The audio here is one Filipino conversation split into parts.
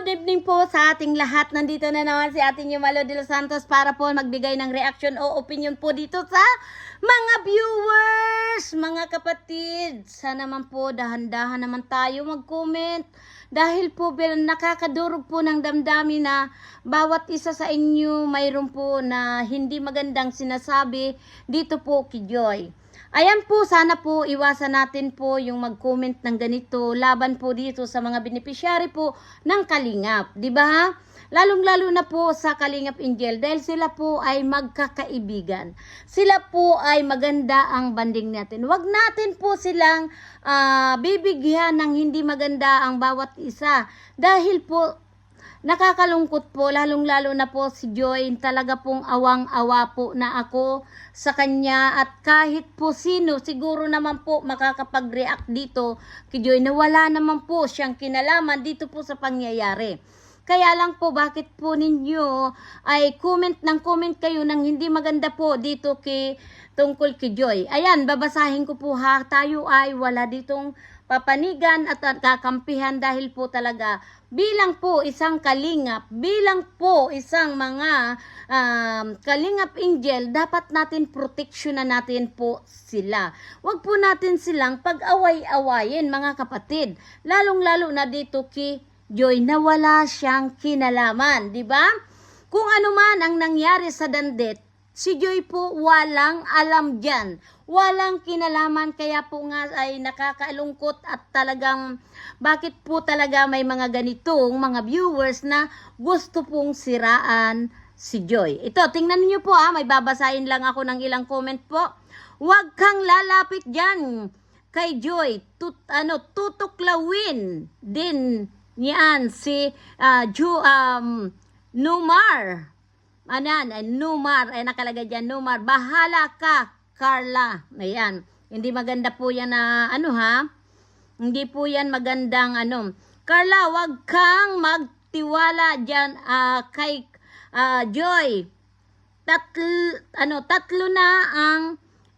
good evening po sa ating lahat. Nandito na naman si ating Yumalo de los Santos para po magbigay ng reaction o opinion po dito sa mga viewers, mga kapatid. Sana naman po dahan-dahan naman tayo mag-comment. Dahil po nakakadurog po ng damdamin na bawat isa sa inyo mayroon po na hindi magandang sinasabi dito po kay Joy. Ayan po, sana po iwasan natin po yung mag-comment ng ganito laban po dito sa mga beneficiary po ng Kalingap, ba? Lalong-lalo na po sa Kalingap Angel dahil sila po ay magkakaibigan. Sila po ay maganda ang banding natin. Huwag natin po silang ah, bibigyan ng hindi maganda ang bawat isa dahil po Nakakalungkot po, lalong-lalo na po si Joy, talaga pong awang-awa po na ako sa kanya at kahit po sino, siguro naman po makakapag-react dito kay Joy na wala naman po siyang kinalaman dito po sa pangyayari. Kaya lang po, bakit po ninyo ay comment ng comment kayo ng hindi maganda po dito kay tungkol kay Joy. Ayan, babasahin ko po ha. Tayo ay wala ditong papanigan at kakampihan dahil po talaga bilang po isang kalingap, bilang po isang mga um, kalingap angel, dapat natin proteksyonan natin po sila. Huwag po natin silang pag-away-awayin mga kapatid. Lalong-lalo na dito kay Joy na wala siyang kinalaman, di ba? Kung ano man ang nangyari sa dandet, si Joy po walang alam dyan. Walang kinalaman kaya po nga ay nakakalungkot at talagang bakit po talaga may mga ganitong mga viewers na gusto pong siraan si Joy. Ito, tingnan niyo po ah, may babasahin lang ako ng ilang comment po. Huwag kang lalapit dyan kay Joy. Tut, ano, tutuklawin din niyan si ah, Ju, um, Numar. Anan, Numar, ay nakalagay dyan, Numar. Bahala ka, Carla. Ayan. Hindi maganda po yan na, ano ha? Hindi po yan magandang, ano. Carla, wag kang magtiwala dyan ah, kay ah, Joy. Tatlo, ano, tatlo na ang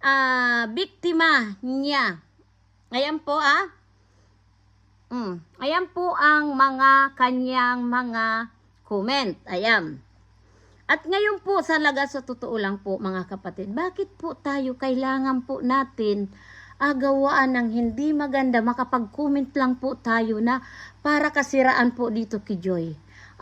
ah, biktima niya. Ayan po ah. Mm. Ayan po ang mga kanyang mga comment. Ayan. At ngayon po sa laga sa totoo lang po mga kapatid, bakit po tayo kailangan po natin agawaan ng hindi maganda, makapag-comment lang po tayo na para kasiraan po dito kay Joy.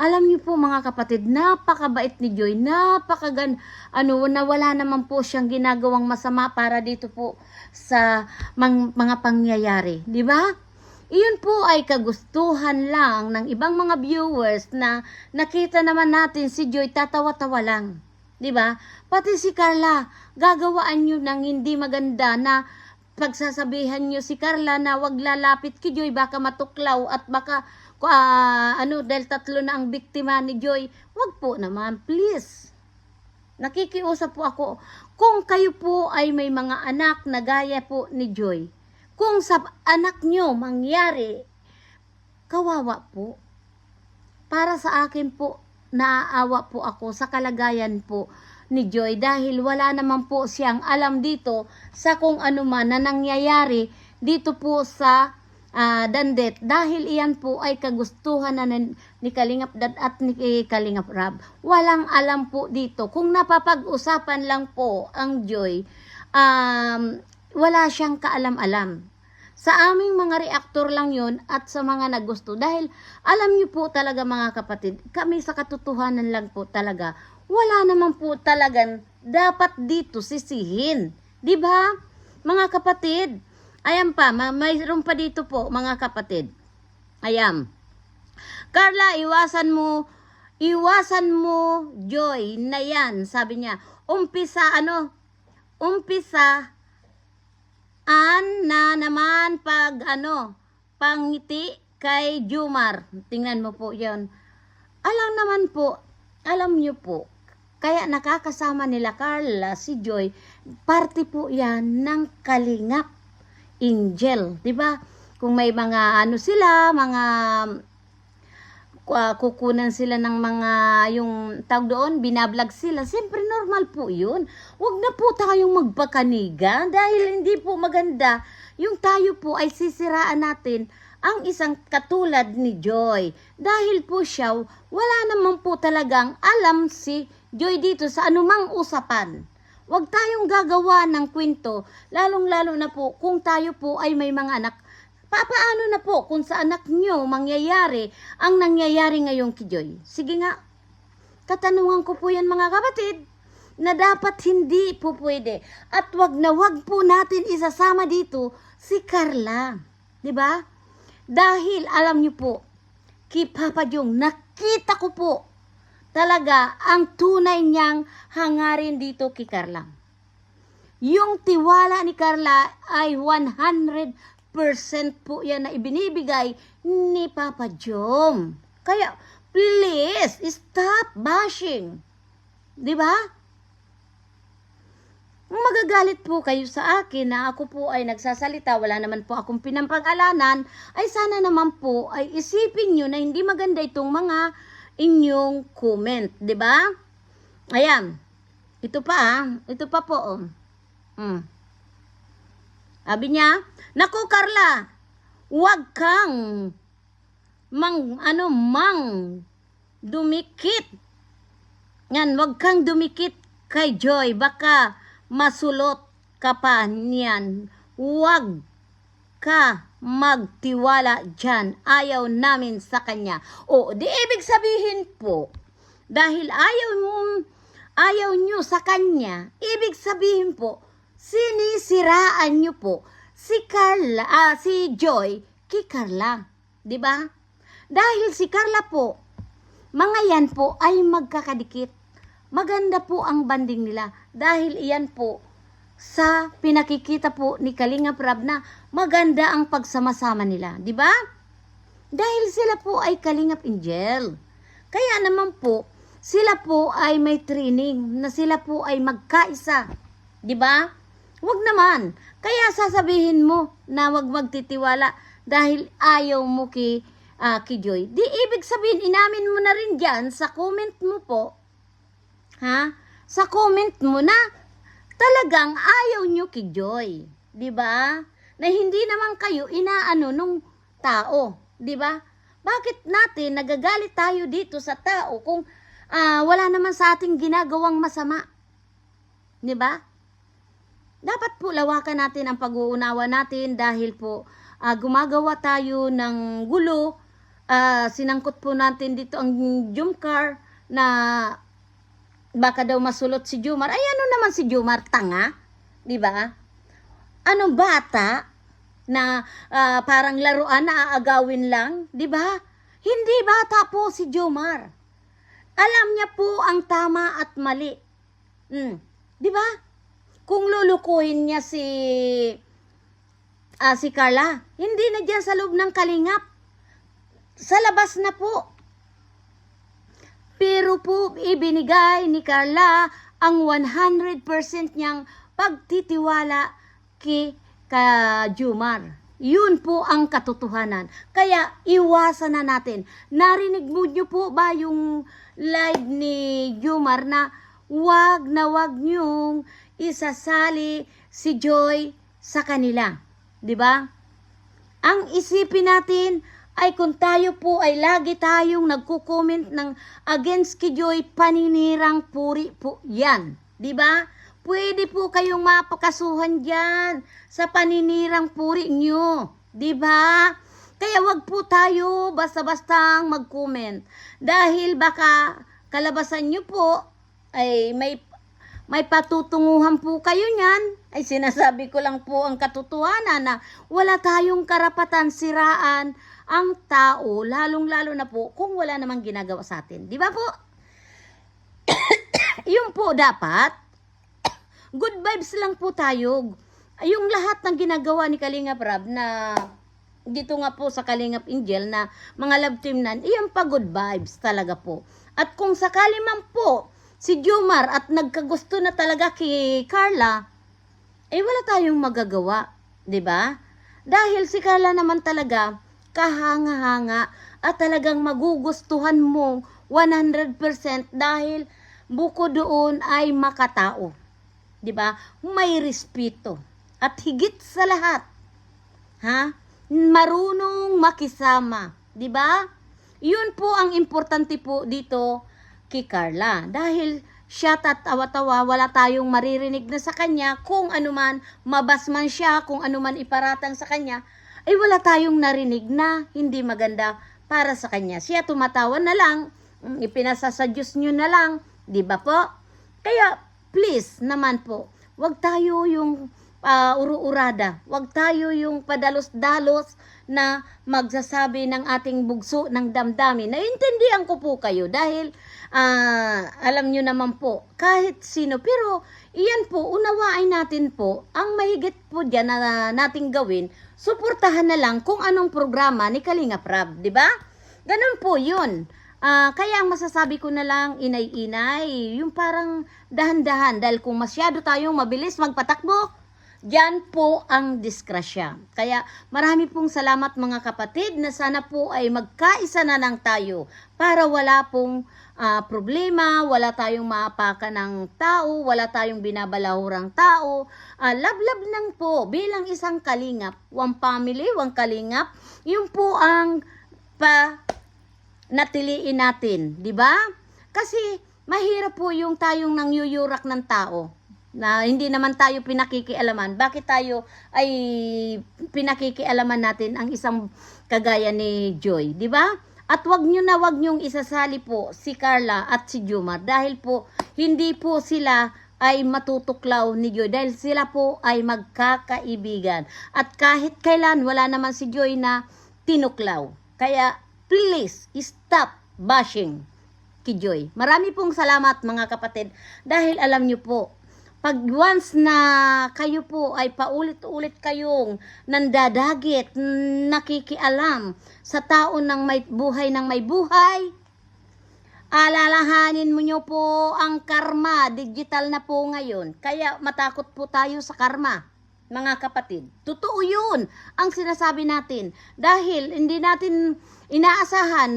Alam niyo po mga kapatid, napakabait ni Joy, napakagan, ano, na wala naman po siyang ginagawang masama para dito po sa mga pangyayari. Di ba? Iyon po ay kagustuhan lang ng ibang mga viewers na nakita naman natin si Joy tatawa-tawa lang. 'Di ba? Pati si Carla, gagawaan niyo ng hindi maganda na pagsasabihan niyo si Carla na wag lalapit kay Joy baka matuklaw at baka ah, ano dahil tatlo na ang biktima ni Joy. Wag po naman, please. Nakikiusap po ako. Kung kayo po ay may mga anak na gaya po ni Joy, kung sa anak nyo mangyari, kawawa po. Para sa akin po, naaawa po ako sa kalagayan po ni Joy dahil wala naman po siyang alam dito sa kung ano man na nangyayari dito po sa ah, Dandet dahil iyan po ay kagustuhan na ni Kalingap Dad at ni Kalingap Rab. Walang alam po dito. Kung napapag-usapan lang po ang Joy, um, wala siyang kaalam-alam. Sa aming mga reaktor lang yon at sa mga nagusto. Dahil alam niyo po talaga mga kapatid, kami sa katotohanan lang po talaga, wala naman po talagang dapat dito sisihin. Ba? Mga kapatid, ayan pa, ma- mayroon pa dito po mga kapatid. Ayan. Carla, iwasan mo, iwasan mo, Joy, na yan, sabi niya. Umpisa, ano, umpisa, an na naman pag, ano, pangiti kay Jumar. Tingnan mo po yon. Alam naman po, alam niyo po, kaya nakakasama nila Carla, si Joy, parte po yan ng kalingap angel, 'di ba? Kung may mga ano sila, mga uh, kukunan sila ng mga yung tawag doon, binablog sila. Siyempre normal po 'yun. Huwag na po tayong magpakaniga dahil hindi po maganda yung tayo po ay sisiraan natin ang isang katulad ni Joy. Dahil po siya, wala naman po talagang alam si Joy dito sa anumang usapan. Huwag tayong gagawa ng kwento, lalong-lalo na po kung tayo po ay may mga anak. Papaano na po kung sa anak nyo mangyayari ang nangyayari ngayong kay Joy? Sige nga, katanungan ko po yan mga kapatid na dapat hindi po pwede. At wag na wag po natin isasama dito si Carla. ba? Dahil alam niyo po, kay Papa Jong, nakita ko po talaga ang tunay niyang hangarin dito kay Carla. Yung tiwala ni Carla ay 100% po yan na ibinibigay ni Papa Jom. Kaya, please, stop bashing. Di ba? Magagalit po kayo sa akin na ako po ay nagsasalita, wala naman po akong pinampag-alanan, ay sana naman po ay isipin nyo na hindi maganda itong mga inyong comment, di ba? Ayan, ito pa ah, ito pa po oh. Mm. Sabi niya, Naku Carla, wag kang mang, ano, mang dumikit. Yan, wag kang dumikit kay Joy. Baka masulot ka pa niyan. Wag ka magtiwala dyan. Ayaw namin sa kanya. O, di ibig sabihin po, dahil ayaw mo, ayaw nyo sa kanya, ibig sabihin po, sinisiraan nyo po si Carla, ah, si Joy kay Carla. 'Di ba? Dahil si Carla po, mga yan po ay magkakadikit. Maganda po ang banding nila dahil iyan po sa pinakikita po ni Kalinga Prab na maganda ang pagsama-sama nila, 'di ba? Dahil sila po ay Kalingap Angel. Kaya naman po, sila po ay may training na sila po ay magkaisa. 'Di ba? Huwag naman. Kaya sasabihin mo na wag magtitiwala dahil ayaw mo kay, ah, kay Joy. Di ibig sabihin, inamin mo na rin dyan sa comment mo po. Ha? Sa comment mo na talagang ayaw nyo kay Joy. Ba? Na hindi naman kayo inaano nung tao. Ba? Bakit natin nagagalit tayo dito sa tao kung ah, wala naman sa ating ginagawang masama? Di ba? Dapat po lawakan natin ang pag-uunawa natin dahil po ah, gumagawa tayo ng gulo. Ah, sinangkot po natin dito ang Jumcar na baka daw masulot si Jumar. Ay ano naman si Jumar? Tanga? Di ba? Ano bata na ah, parang laruan na aagawin lang? Di ba? Hindi bata po si Jumar. Alam niya po ang tama at mali. Mm. Di ba? Kung lulukuhin niya si ah, si Carla, hindi na diyan sa loob ng kalingap. Sa labas na po. Pero po ibinigay ni Carla ang 100% niyang pagtitiwala kay ka Jumar. Yun po ang katotohanan. Kaya iwasan na natin. Narinig mo niyo po ba yung live ni Jumar na wag na wag niyong isasali si Joy sa kanila. 'Di ba? Ang isipin natin ay kung tayo po ay lagi tayong nagko-comment ng against kay Joy, paninirang puri po yan. 'Di ba? Pwede po kayong mapakasuhan diyan sa paninirang puri nyo. 'Di ba? Kaya wag po tayo basta-bastang mag-comment. Dahil baka kalabasan nyo po ay may may patutunguhan po kayo niyan. Ay sinasabi ko lang po ang katotohanan na wala tayong karapatan siraan ang tao, lalong-lalo na po kung wala namang ginagawa sa atin. Di ba po? Yung po dapat, good vibes lang po tayo. Yung lahat ng ginagawa ni Kalinga Prab na dito nga po sa Kalingap Angel na mga love team nan, iyan pa good vibes talaga po. At kung sakali man po, si Jumar at nagkagusto na talaga kay Carla, eh wala tayong magagawa, 'di ba? Dahil si Carla naman talaga kahanga-hanga at talagang magugustuhan mo 100% dahil buko doon ay makatao. 'Di ba? May respeto. At higit sa lahat, ha? marunong makisama, 'di ba? 'Yun po ang importante po dito kay Carla dahil siya tatawa-tawa, wala tayong maririnig na sa kanya kung anuman mabasman siya, kung anuman iparatang sa kanya, ay wala tayong narinig na hindi maganda para sa kanya. Siya tumatawa na lang, mm, ipinasa sa Diyos nyo na lang, di ba po? Kaya, please naman po, wag tayo yung ah, uru-urada, wag tayo yung padalos-dalos na magsasabi ng ating bugso ng damdamin. Naintindihan ko po kayo dahil ah, alam nyo naman po, kahit sino, pero iyan po, unawain natin po, ang mahigit po dyan na nating gawin, suportahan na lang kung anong programa ni Kalinga Prab, di ba? Ganun po yun. Ah, kaya ang masasabi ko na lang, inay-inay, yung parang dahan-dahan, dahil kung masyado tayong mabilis magpatakbo, Diyan po ang diskrasya. Kaya marami pong salamat mga kapatid na sana po ay magkaisa na lang tayo para wala pong ah, problema, wala tayong maapakan ng tao, wala tayong binabalahurang tao. Ah, love-love lang po bilang isang kalingap. One family, one kalingap. Yun po ang pa natiliin natin, di ba? Kasi mahirap po yung tayong nangyuyurak ng tao na hindi naman tayo pinakikialaman. Bakit tayo ay pinakikialaman natin ang isang kagaya ni Joy, di ba? At wag nyo na wag nyong isasali po si Carla at si Jumar dahil po hindi po sila ay matutuklaw ni Joy dahil sila po ay magkakaibigan. At kahit kailan wala naman si Joy na tinuklaw. Kaya please stop bashing kay Joy. Marami pong salamat mga kapatid dahil alam nyo po, pag once na kayo po ay paulit-ulit kayong nandadagit, nakikialam sa tao ng may buhay ng may buhay, alalahanin mo nyo po ang karma, digital na po ngayon. Kaya matakot po tayo sa karma, mga kapatid. Totoo yun ang sinasabi natin. Dahil hindi natin inaasahan,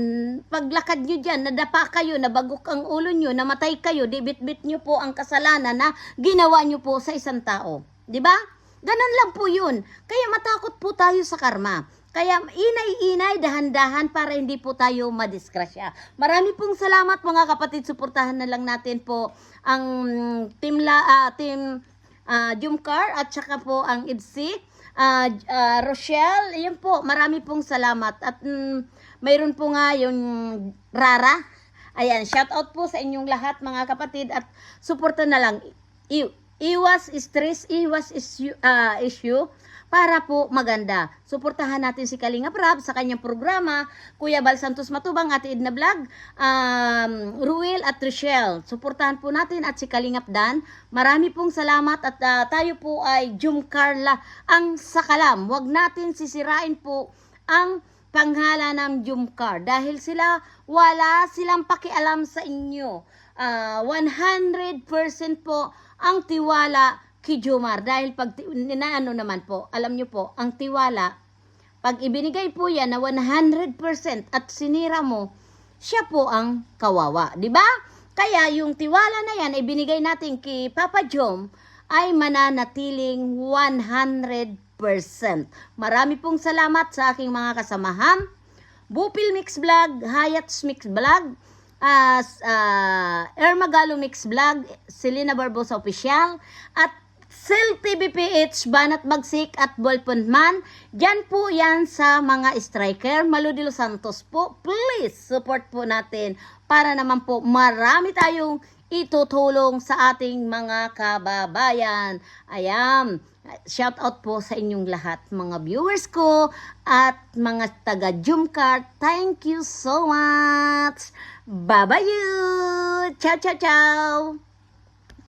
paglakad nyo dyan, nadapa kayo, nabagok ang ulo nyo, namatay kayo, dibit-bit nyo po ang kasalanan na ginawa nyo po sa isang tao. Ba? Ganon lang po yun. Kaya matakot po tayo sa karma. Kaya inay-inay, dahan-dahan para hindi po tayo madiskrasya. Marami pong salamat mga kapatid. Suportahan na lang natin po ang team, la, ah, team ah, Jumcar at saka po ang IDSI. ah ah, Rochelle, yun po, marami pong salamat. At mm, mayroon po nga yung Rara. Ayan, shout out po sa inyong lahat mga kapatid at suporta na lang. I- iwas stress, iwas issue, ah, issue para po maganda. Suportahan natin si Kalinga Prab sa kanyang programa, Kuya Bal Santos Matubang, Ate Edna Vlog, um, Ruel at Rochelle. Suportahan po natin at si Kalingap Dan. Marami pong salamat at ah, tayo po ay Jum Carla ang sakalam. Huwag natin sisirain po ang panghala ng Jumcar dahil sila wala silang pakialam sa inyo. Ah, 100% po ang tiwala kay Jumar dahil pag ti- na ano naman po, alam nyo po, ang tiwala pag ibinigay po yan na 100% at sinira mo, siya po ang kawawa, di ba? Kaya yung tiwala na yan ibinigay natin kay Papa Jom ay mananatiling 100%. Marami pong salamat sa aking mga kasamahan. Bupil Mix Vlog, Hayats Mix Vlog, as uh, Ermagalo Mix Vlog, Selena Barbosa Official, at Sel TVPH, Banat Bagsik at Ballpoint Man. Diyan po yan sa mga striker. Los Santos po. Please, support po natin para naman po marami tayong itutulong sa ating mga kababayan. Ayan. Shout out po sa inyong lahat, mga viewers ko at mga taga Jumcar. Thank you so much. Bye-bye you. Ciao, ciao, ciao.